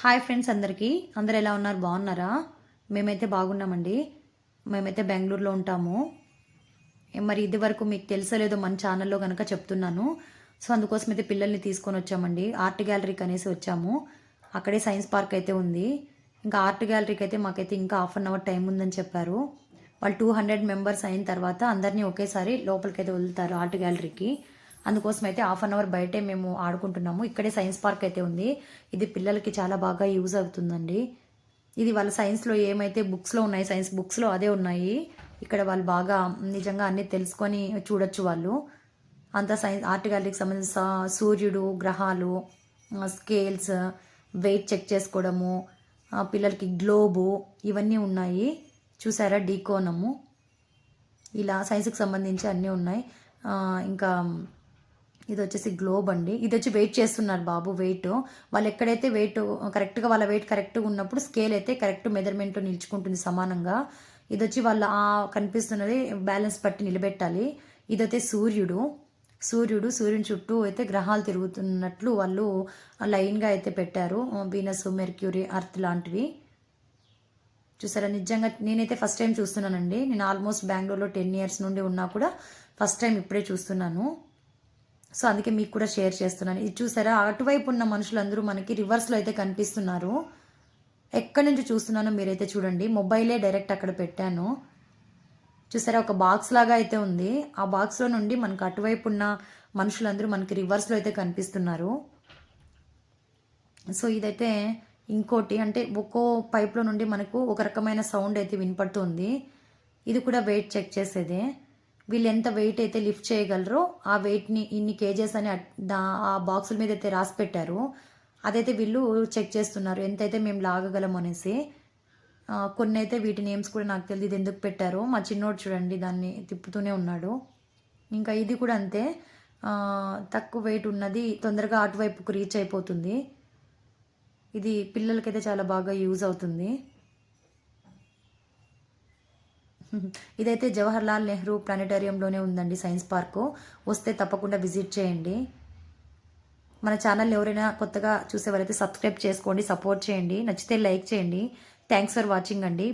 Hi friends అందరికీ. అందరు ఎలా ఉన్నారు? బాగున్నారా? మేమైతే బాగున్నామండి. మేమైతే బెంగళూరులో ఉంటాము. మరి ఇది వరకు మీకు తెలుసలేదో మన ఛానల్లో కనుక చెప్తున్నాను. సో అందుకోసం అయితే పిల్లల్ని తీసుకొని వచ్చామండి. ఆర్ట్ గ్యాలరీకి అనేసి వచ్చాము. అక్కడే సైన్స్ పార్క్ అయితే ఉంది. ఇంకా ఆర్ట్ గ్యాలరీకి అయితే మాకైతే ఇంకా హాఫ్ అన్ అవర్ టైం ఉందని చెప్పారు. వాళ్ళు టూ హండ్రెడ్ మెంబర్స్ అయిన తర్వాత అందరినీ ఒకేసారి లోపలికి అయితే వదులుతారు ఆర్ట్ గ్యాలరీకి. అందుకోసం అయితే హాఫ్ అన్ అవర్ బయటే మేము ఆడుకుంటున్నాము. ఇక్కడే సైన్స్ పార్క్ అయితే ఉంది. ఇది పిల్లలకి చాలా బాగా యూజ్ అవుతుందండి. ఇది వాళ్ళ సైన్స్లో ఏమైతే బుక్స్లో ఉన్నాయి సైన్స్ బుక్స్లో అదే ఉన్నాయి. ఇక్కడ వాళ్ళు బాగా నిజంగా అన్నీ తెలుసుకొని చూడొచ్చు వాళ్ళు. అంత సైన్స్ ఆర్ట్ గ్యాలరీకి సంబంధించిన సూర్యుడు గ్రహాలు స్కేల్స్ వెయిట్ చెక్ చేసుకోవడము పిల్లలకి గ్లోబు ఇవన్నీ ఉన్నాయి. చూసారా? డీకోనము. ఇలా సైన్స్కి సంబంధించి అన్నీ ఉన్నాయి. ఇంకా ఇది వచ్చేసి గ్లోబ్ అండి. ఇది వచ్చి వెయిట్ చేస్తున్నారు బాబు వెయిట్ వాళ్ళు ఎక్కడైతే వెయిట్ కరెక్ట్గా వాళ్ళ వెయిట్ కరెక్ట్గా ఉన్నప్పుడు స్కేల్ అయితే కరెక్ట్ మెజర్మెంట్ నిల్చుకుంటుంది సమానంగా. ఇది వచ్చి వాళ్ళ ఆ కనిపిస్తున్నది బ్యాలెన్స్ బట్టి నిలబెట్టాలి. ఇదైతే సూర్యుడు. సూర్యుడు సూర్యుని చుట్టూ అయితే గ్రహాలు తిరుగుతున్నట్లు వాళ్ళు లైన్గా అయితే పెట్టారు. వీనస్ మెర్క్యూరీ అర్త్ లాంటివి. చూసారా? నిజంగా నేనైతే ఫస్ట్ టైం చూస్తున్నానండి. నేను ఆల్మోస్ట్ బెంగళూరులో టెన్ ఇయర్స్ నుండి ఉన్నా కూడా ఫస్ట్ టైం ఇప్పుడే చూస్తున్నాను. సో అందుకే మీకు కూడా షేర్ చేస్తున్నాను. ఇది చూసారా? అటువైపు ఉన్న మనుషులందరూ మనకి రివర్స్లో అయితే కనిపిస్తున్నారు. ఎక్కడి నుంచి చూస్తున్నానో మీరైతే చూడండి. మొబైలే డైరెక్ట్ అక్కడ పెట్టాను. చూసారా? ఒక బాక్స్ లాగా అయితే ఉంది. ఆ బాక్స్లో నుండి మనకు అటువైపు ఉన్న మనుషులందరూ మనకి రివర్స్లో అయితే కనిపిస్తున్నారు. సో ఇదైతే ఇంకోటి. అంటే ఒక్కో పైప్లో నుండి మనకు ఒక రకమైన సౌండ్ అయితే వినపడుతుంది. ఇది కూడా వెయిట్ చెక్ చేసేదే. వీళ్ళు ఎంత వెయిట్ అయితే లిఫ్ట్ చేయగలరో ఆ వెయిట్ని ఇన్ని కేజెస్ అని దా- ఆ బాక్సుల మీద అయితే రాసి పెట్టారు. అదైతే వీళ్ళు చెక్ చేస్తున్నారు. ఎంతైతే మేము లాగగలం అనేసి. కొన్ని అయితే వీటి నేమ్స్ కూడా నాకు తెలియదు. ఇది ఎందుకు పెట్టారో. మా చిన్నోడు చూడండి దాన్ని తిప్పుతూనే ఉన్నాడు. ఇంకా ఇది కూడా అంతే. తక్కువ వెయిట్ ఉన్నది తొందరగా అటువైపుకు రీచ్ అయిపోతుంది. ఇది పిల్లలకైతే చాలా బాగా యూజ్ అవుతుంది. ఇదైతే జవహర్లాల్ నెహ్రూ ప్లానెటోరియంలోనే ఉందండి సైన్స్ పార్కు. వస్తే తప్పకుండా విజిట్ చేయండి. మన ఛానల్ ఎవరైనా కొత్తగా చూసేవారైతే సబ్స్క్రైబ్ చేసుకోండి సపోర్ట్ చేయండి. నచ్చితే లైక్ చేయండి. థ్యాంక్స్ ఫర్ వాచింగ్ అండి.